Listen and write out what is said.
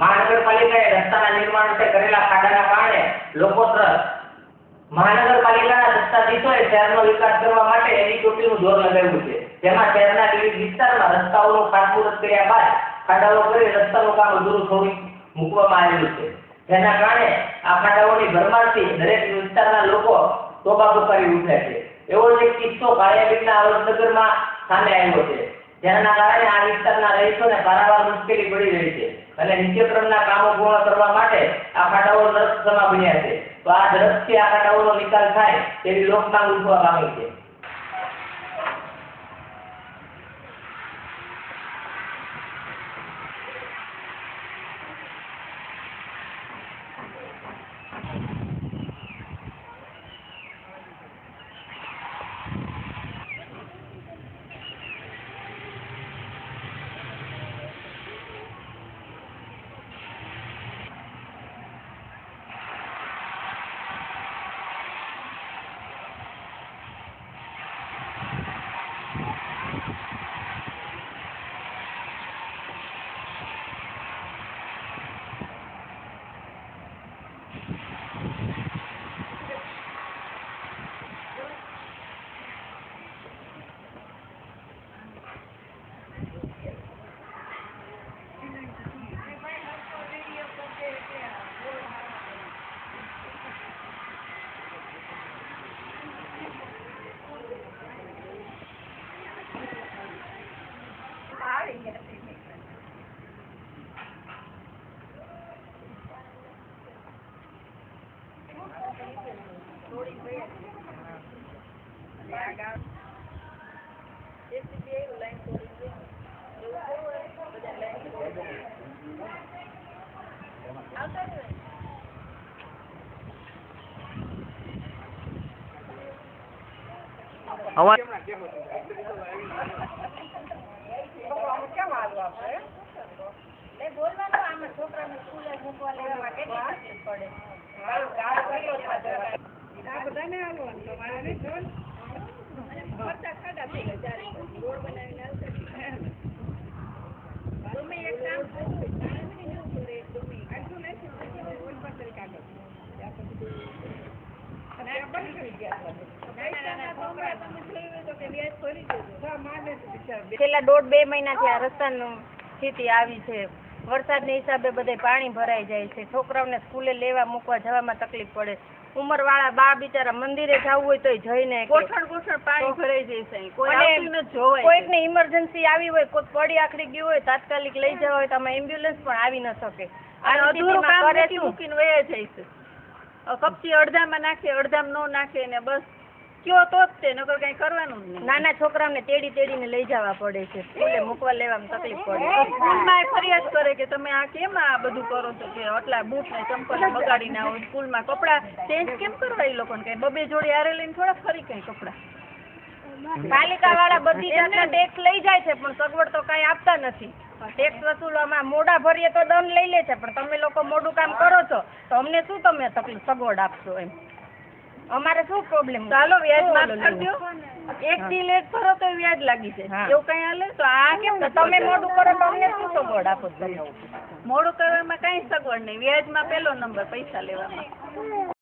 મહાનગરપાલિકાએ રસ્તાના નિર્માણ માટે કરેલા ખાડાના કારણે લોકો ત્રસ્ત મહાનગરપાલિકાના સત્તાધીશોએ શહેરનો વિકાસ કરવા માટે એની ચોટીનું જોર લગાવ્યું છે. જેમાં શહેરના વિવિધ વિસ્તારમાં રસ્તાઓનું ખાતમુહૂર્ત કર્યા બાદ ખાડાઓ કરી રસ્તાનું કામ અધૂરું છોડી મૂકવામાં આવેલું છે. જેના કારણે આ ખાડાઓની ભરમારથી દરેક વિસ્તારના લોકો તોબા પુકારી ઉઠ્યા છે. એવો જ એક કિસ્સો કાળિયાબીડના અવધનગરમાં સામે આવ્યો છે. જેના કારણે આ વિસ્તારના રહીશોને પારાવાર મુશ્કેલી પડી રહી છે. અને નિત્યક્રમના કામો પૂર્ણ કરવા માટે આ ખાડાઓ નરક સમા બન્યા છે. તો આ ઝડપથી આ ખાડાઓનો નિકાલ થાય તેવી લોકમાંગ ઉઠવા પામી છે. didn't get a free picture. Yeah, I got it. Just to be able to land 43. It was cool, but then land 43. I'll tell you that. I want. અવાજ છેલ્લા દોઢ બે મહિનાથી આ રસ્તાનું સ્થિતિ આવી છે. વરસાદના હિસાબે બધે પાણી ભરાઈ જાય છે. છોકરાઓને સ્કૂલે લેવા મૂકવા જવામાં તકલીફ પડે. ઉંમરવાળા બા બિચારા મંદિરે જવું હોય તો જઈને કોઠણ ગોઠણ ગોઠણ પાણી ભરાઈ જાય છે. કોઈક કોઈકને ઇમરજન્સી આવી હોય કોઈ પડી આખડી ગયું હોય તાત્કાલિક લઈ જવા હોય તો આમાં એમ્બ્યુલન્સ પણ આવી ન શકે. અધૂરું કામ? મૂકીને વયા જાય છે. કપચી અડધામાં નાખે અડધામાં ન નાખે ને બસ. કયો તો જ તે નકર કઈ કરવાનું જ નહીં. નાના છોકરાઓને તેડી તેડીને લઈ જવા પડે છે. સ્કૂલે મૂકવા લેવામાં તકલીફ પડે સ્કૂલમાં ફરિયાદ કરે કે તમે આ કેમ આ બધું કરો છો કે આટલા બૂટ ને ચંપલ બગાડી આવો સ્કૂલમાં? કપડાં ચેન્જ કેમ કરવા એ લોકોને કઈ? બબે જોડી આરે લઈને થોડા ફરી કઈ કપડાં? પાલિકા વાળા બધી જાતના ટેક્સ લઈ જાય છે પણ સગવડ તો કઈ આપતા નથી. ટેક્સ વસૂલવામાં મોડા ભરીએ તો દંડ લઈ લે છે પણ તમે લોકો મોડું કામ કરો છો તો અમને શું તમે તકલીફ સગવડ આપશો એમ? અમારે શું પ્રોબ્લેમ ચાલો વ્યાજ માફ કરી દો એક થી લેટ કરો તો વ્યાજ લાગી છે એવું કઈ હાલે? તો આ કેમ તમે મોડું કરો તો અમને શું સગવડ આપો મોડું કરવામાં કઈ સગવડ નહીં. વ્યાજમાં પેલો નંબર પૈસા લેવામાં.